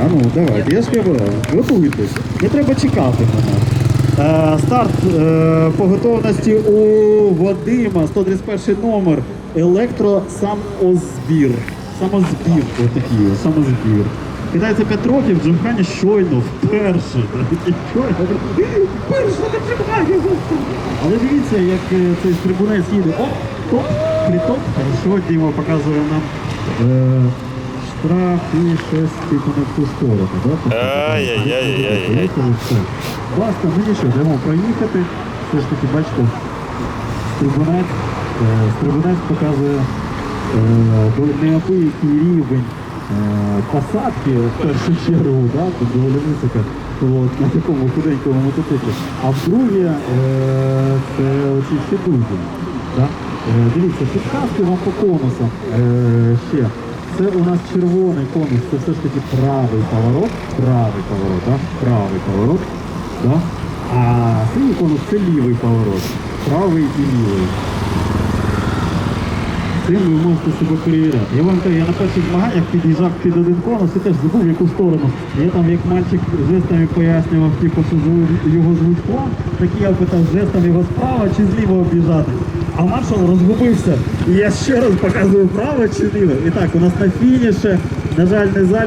А ну, давайте, я ж готуйтесь. Не треба чекати мене. Е, старт е, по готовності у Вадима, 131 номер. Електро самозбір. Отакий, самозбір. Кидається 5 років, Джимхані щойно вперше. Вперше на Джимхані. Але дивіться, як е, цей стрибунець їде. Оп, топ, притоп. Хорошо, Діма показує нам. Е, штраф і щось типу не в ту сторону, да? Ай-яй-яй-яй-яй. Все. Баста, ну проїхати. Все ж таки, бачите, стрибунець, стрибунець показує неабиякий рівень посадки в першу чергу, да, тут висока, от, на такому худенькому мотоциклі. А вдруге, е, це оці всі друзі. Да? Е, дивіться, підказки вам по конусам е, ще. Це у нас червоний конус, це все ж таки правий поворот, правий поворот, да? правий поворот. Да? А синій конус це лівий поворот, правий і лівий. Цим ви можете себе перевіряти. Я вам кажу, я на перших змаганнях під'їжджав під один конус і теж забув в яку сторону. Я там як мальчик жестами пояснював, типу, що його звуть план, так я питав жестом його справа чи зліва об'їжджати. А маршал розгубився. І я ще раз показую право чи ліве. І так, у нас на фініші, на жаль, не залік